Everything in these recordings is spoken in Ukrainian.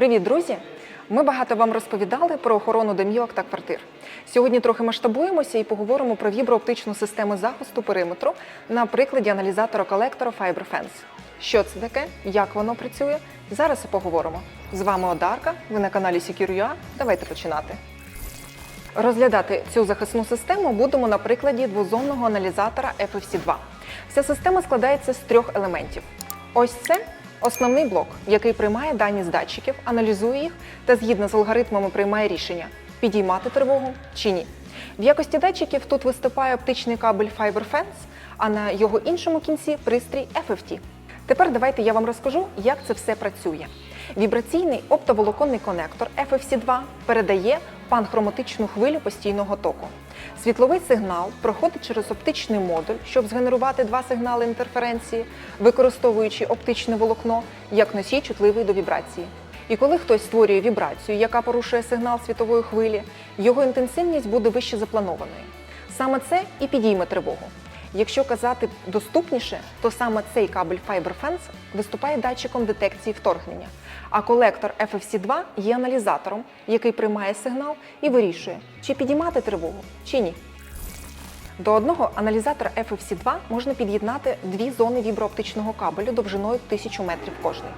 Привіт, друзі! Ми багато вам розповідали про охорону домівок та квартир. Сьогодні трохи масштабуємося і поговоримо про віброоптичну систему захисту периметру на прикладі аналізатора колектора FiberFence. Що це таке, як воно працює? Зараз і поговоримо. З вами Одарка, ви на каналі Secure.ua. Давайте починати. Розглядати цю захисну систему будемо на прикладі двозонного аналізатора FFC2. Вся система складається з трьох елементів. Ось це основний блок, який приймає дані з датчиків, аналізує їх та згідно з алгоритмами приймає рішення підіймати тривогу чи ні. В якості датчиків тут виступає оптичний кабель FiberFence, а на його іншому кінці пристрій FFT. Тепер давайте я вам розкажу, як це все працює. Вібраційний оптоволоконний конектор FFC2 передає панхроматичну хвилю постійного току. Світловий сигнал проходить через оптичний модуль, щоб згенерувати два сигнали інтерференції, використовуючи оптичне волокно як носій чутливий до вібрації. І коли хтось створює вібрацію, яка порушує сигнал світової хвилі, його інтенсивність буде вище запланованої. Саме це і підійме тривогу. Якщо казати доступніше, то саме цей кабель FiberFence виступає датчиком детекції вторгнення, а колектор FFC2 є аналізатором, який приймає сигнал і вирішує, чи підіймати тривогу, чи ні. До одного аналізатора FFC2 можна під'єднати дві зони віброоптичного кабелю довжиною 1000 метрів кожний.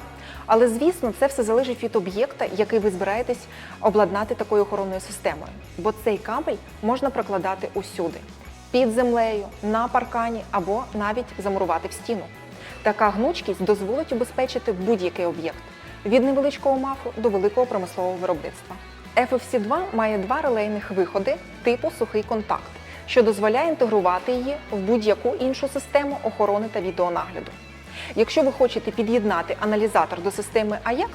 Але звісно, це все залежить від об'єкта, який ви збираєтесь обладнати такою охоронною системою. Бо цей кабель можна прокладати усюди під землею, на паркані або навіть замурувати в стіну. Така гнучкість дозволить убезпечити будь-який об'єкт від невеличкого мафу до великого промислового виробництва. FFC2 має два релейних виходи типу сухий контакт, що дозволяє інтегрувати її в будь-яку іншу систему охорони та відеонагляду. Якщо ви хочете під'єднати аналізатор до системи AJAX,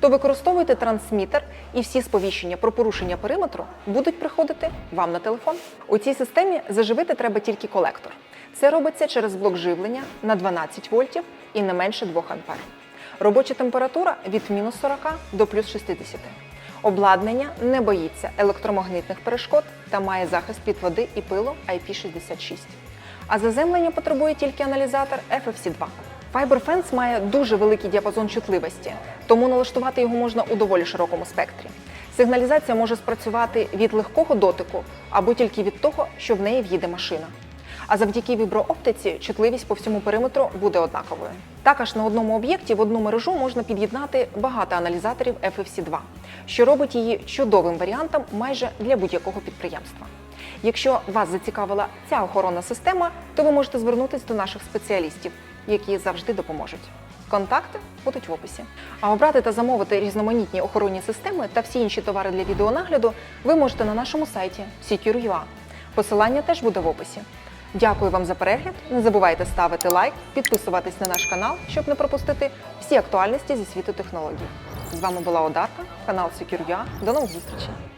то використовуйте трансмітер, і всі сповіщення про порушення периметру будуть приходити вам на телефон. У цій системі заживити треба тільки колектор. Це робиться через блок живлення на 12 вольтів і не менше 2 ампер. Робоча температура від мінус 40 до плюс 60. Обладнання не боїться електромагнитних перешкод та має захист від води і пилу IP66. А заземлення потребує тільки аналізатор FFC2. FiberFence має дуже великий діапазон чутливості, тому налаштувати його можна у доволі широкому спектрі. Сигналізація може спрацювати від легкого дотику або тільки від того, що в неї в'їде машина. А завдяки віброоптиці чутливість по всьому периметру буде однаковою. Також на одному об'єкті в одну мережу можна під'єднати багато аналізаторів FFC2, що робить її чудовим варіантом майже для будь-якого підприємства. Якщо вас зацікавила ця охоронна система, то ви можете звернутися до наших спеціалістів, які завжди допоможуть. Контакти будуть в описі. А обрати та замовити різноманітні охоронні системи та всі інші товари для відеонагляду ви можете на нашому сайті Secure.ua. Посилання теж буде в описі. Дякую вам за перегляд. Не забувайте ставити лайк, підписуватись на наш канал, щоб не пропустити всі актуальності зі світу технологій. З вами була Одарка, канал Secure.ua. До нових зустрічей!